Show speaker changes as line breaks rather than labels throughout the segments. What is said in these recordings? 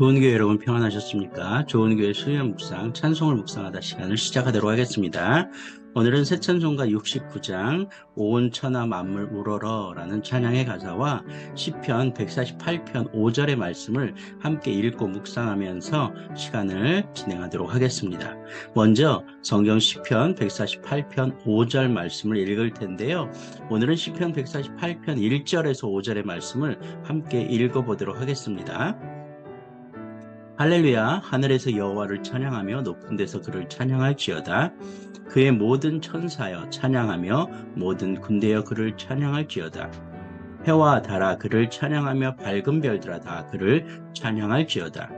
좋은 교회 여러분 평안하셨습니까? 좋은 교회 수요 묵상, 찬송을 묵상하다 시간을 시작하도록 하겠습니다. 오늘은 새 찬송가 69장 온 천하 만물 우러러 라는 찬양의 가사와 시편 148편 5절의 말씀을 함께 읽고 묵상하면서 시간을 진행하도록 하겠습니다. 먼저 성경 시편 148편 5절 말씀을 읽을 텐데요. 오늘은 시편 148편 1절에서 5절의 말씀을 함께 읽어보도록 하겠습니다. 할렐루야. 하늘에서 여호와를 찬양하며 높은 데서 그를 찬양할지어다. 그의 모든 천사여 찬양하며 모든 군대여 그를 찬양할지어다. 해와 달아 그를 찬양하며 밝은 별들아 다 그를 찬양할지어다.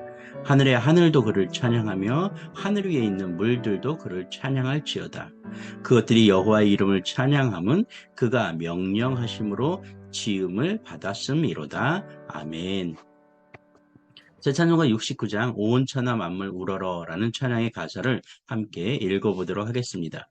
하늘의 하늘도 그를 찬양하며 하늘 위에 있는 물들도 그를 찬양할지어다. 그것들이 여호와의 이름을 찬양함은 그가 명령하심으로 지음을 받았음이로다. 아멘 제 찬송가 69장 온 천하 만물 우러러 라는 찬양의 가사를 함께 읽어보도록 하겠습니다.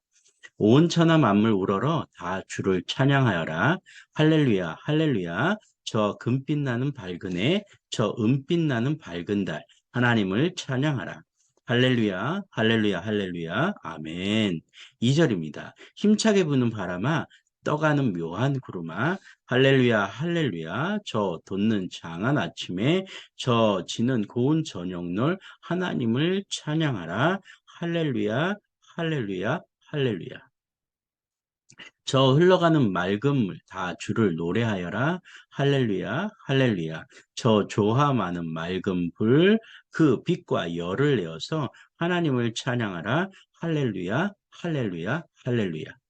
온 천하 만물 우러러 다 주를 찬양하여라. 할렐루야 할렐루야 저 금빛 나는 밝은 해, 저 은빛 나는 밝은 달 하나님을 찬양하라. 할렐루야, 할렐루야, 할렐루야, 아멘. 2절입니다. 힘차게 부는 바람아, 떠가는 묘한 구름아 할렐루야 할렐루야 저 돋는 장한 아침에 저 지는 고운 저녁놀 하나님을 찬양하라. 할렐루야 할렐루야 할렐루야. 저 흘러가는 맑은 물 다 주를 노래하여라. 할렐루야 할렐루야. 저 조화 많은 맑은 불 그 빛과 열을 내어서 하나님을 찬양하라. 할렐루야 할렐루야 할렐루야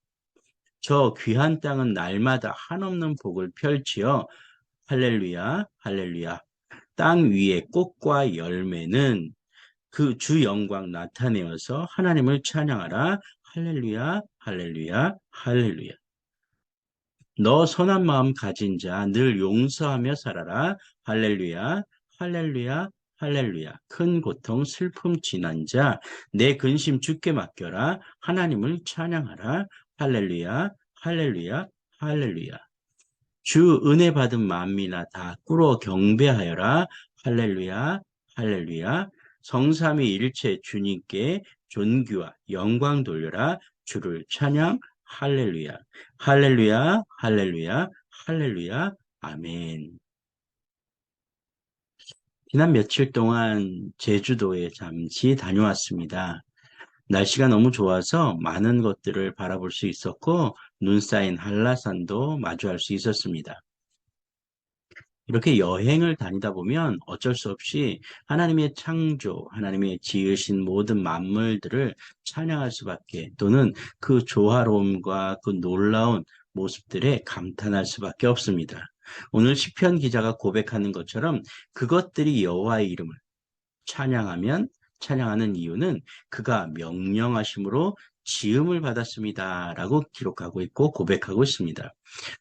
저 귀한 땅은 날마다 한없는 복을 펼치어 할렐루야 할렐루야. 땅 위에 꽃과 열매는 그 주 영광 나타내어서 하나님을 찬양하라. 할렐루야 할렐루야 할렐루야. 너 선한 마음 가진 자 늘 용서하며 살아라. 할렐루야 할렐루야 할렐루야. 큰 고통 슬픔 지난 자 내 근심 주께 맡겨라. 하나님을 찬양하라 할렐루야, 할렐루야, 할렐루야. 주 은혜 받은 만미나 다 꿇어 경배하여라. 할렐루야, 할렐루야. 성삼위 일체 주님께 존귀와 영광 돌려라. 주를 찬양, 할렐루야, 할렐루야, 할렐루야, 할렐루야, 아멘. 지난 며칠 동안 제주도에 잠시 다녀왔습니다. 날씨가 너무 좋아서 많은 것들을 바라볼 수 있었고 눈 쌓인 한라산도 마주할 수 있었습니다. 이렇게 여행을 다니다 보면 어쩔 수 없이 하나님의 창조, 하나님의 지으신 모든 만물들을 찬양할 수밖에 또는 그 조화로움과 그 놀라운 모습들에 감탄할 수밖에 없습니다. 오늘 시편 기자가 고백하는 것처럼 그것들이 여호와의 이름을 찬양하면 찬양하는 이유는 그가 명령하심으로 지음을 받았습니다. 라고 기록하고 있고 고백하고 있습니다.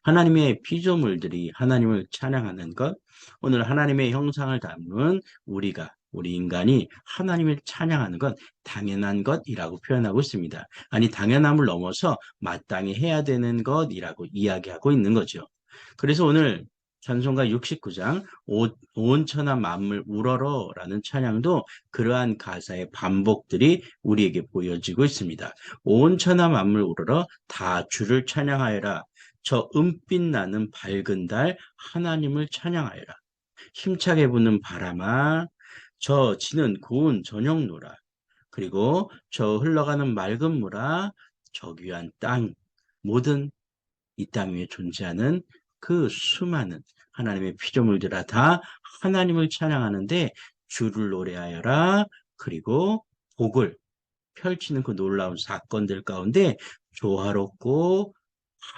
하나님의 피조물들이 하나님을 찬양하는 것, 오늘 하나님의 형상을 담은 우리가 우리 인간이 하나님을 찬양하는 건 당연한 것이라고 표현하고 있습니다. 아니 당연함을 넘어서 마땅히 해야 되는 것이라고 이야기하고 있는 거죠. 그래서 오늘 찬송가 69장 온 천하 만물 우러러 라는 찬양도 그러한 가사의 반복들이 우리에게 보여지고 있습니다. 온 천하 만물 우러러 다 주를 찬양하여라. 저 은빛 나는 밝은 달 하나님을 찬양하여라. 힘차게 부는 바람아 저 지는 고운 저녁 노라. 그리고 저 흘러가는 맑은 물아 저 귀한 땅 모든 이 땅 위에 존재하는 그 수많은 하나님의 피조물들아 다 하나님을 찬양하는데 주를 노래하여라 그리고 복을 펼치는 그 놀라운 사건들 가운데 조화롭고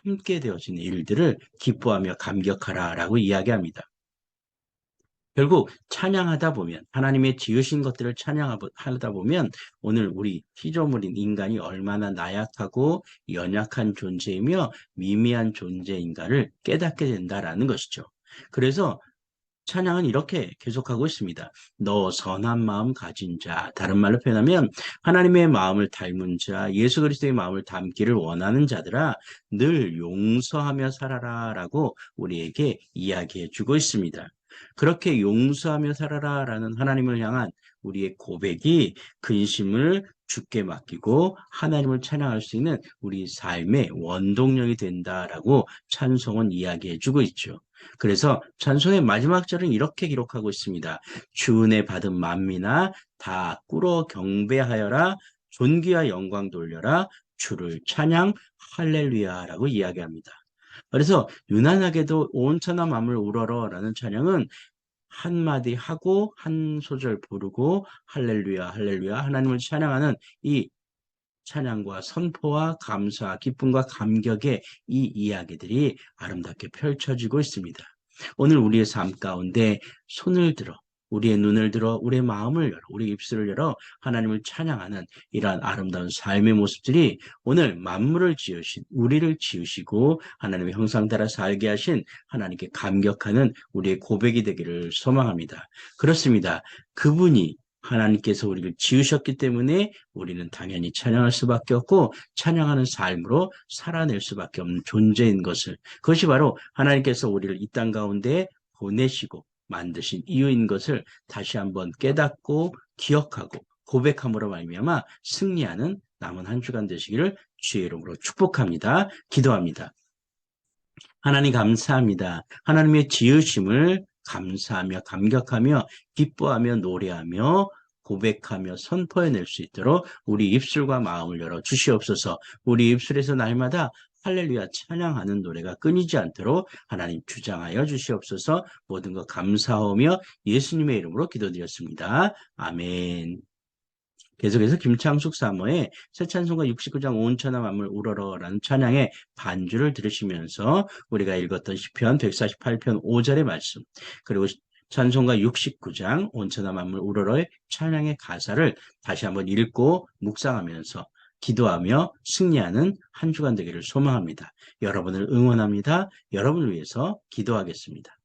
함께 되어지는 일들을 기뻐하며 감격하라 라고 이야기합니다. 결국 찬양하다 보면 하나님의 지으신 것들을 찬양하다 보면 오늘 우리 피조물인 인간이 얼마나 나약하고 연약한 존재이며 미미한 존재인가를 깨닫게 된다라는 것이죠. 그래서 찬양은 이렇게 계속하고 있습니다. 너 선한 마음 가진 자, 다른 말로 표현하면 하나님의 마음을 닮은 자, 예수 그리스도의 마음을 담기를 원하는 자들아 늘 용서하며 살아라 라고 우리에게 이야기해 주고 있습니다. 그렇게 용서하며 살아라 라는 하나님을 향한 우리의 고백이 근심을 주께 맡기고 하나님을 찬양할 수 있는 우리 삶의 원동력이 된다라고 찬송은 이야기해 주고 있죠. 그래서 찬송의 마지막 절은 이렇게 기록하고 있습니다. 주은혜 받은 만미나 다 꿇어 경배하여라 존귀와 영광 돌려라 주를 찬양 할렐루야라고 이야기합니다. 그래서 유난하게도 온 천하 만물 우러러라는 찬양은 한마디 하고 한 소절 부르고 할렐루야 할렐루야 하나님을 찬양하는 이 찬양과 선포와 감사, 기쁨과 감격의 이 이야기들이 아름답게 펼쳐지고 있습니다. 오늘 우리의 삶 가운데 손을 들어 우리의 눈을 들어 우리의 마음을 열어 우리 입술을 열어 하나님을 찬양하는 이러한 아름다운 삶의 모습들이 오늘 만물을 지으신 우리를 지으시고 하나님의 형상 따라 살게 하신 하나님께 감격하는 우리의 고백이 되기를 소망합니다. 그렇습니다. 그분이 하나님께서 우리를 지으셨기 때문에 우리는 당연히 찬양할 수밖에 없고 찬양하는 삶으로 살아낼 수밖에 없는 존재인 것을 그것이 바로 하나님께서 우리를 이 땅 가운데 보내시고 만드신 이유인 것을 다시 한번 깨닫고 기억하고 고백함으로 말미암아 승리하는 남은 한 주간 되시기를 주의 이름으로 축복합니다. 기도합니다. 하나님 감사합니다. 하나님의 지으심을 감사하며 감격하며 기뻐하며 노래하며 고백하며 선포해낼 수 있도록 우리 입술과 마음을 열어 주시옵소서. 우리 입술에서 날마다 할렐루야 찬양하는 노래가 끊이지 않도록 하나님 주장하여 주시옵소서 모든 것 감사하며 예수님의 이름으로 기도드렸습니다. 아멘. 계속해서 김창숙 사모의 새 찬송가 69장 온천하 만물 우러러라는 찬양의 반주를 들으시면서 우리가 읽었던 시편 148편 5절의 말씀 그리고 찬송가 69장 온천하 만물 우러러의 찬양의 가사를 다시 한번 읽고 묵상하면서 기도하며 승리하는 한 주간 되기를 소망합니다. 여러분을 응원합니다. 여러분을 위해서 기도하겠습니다.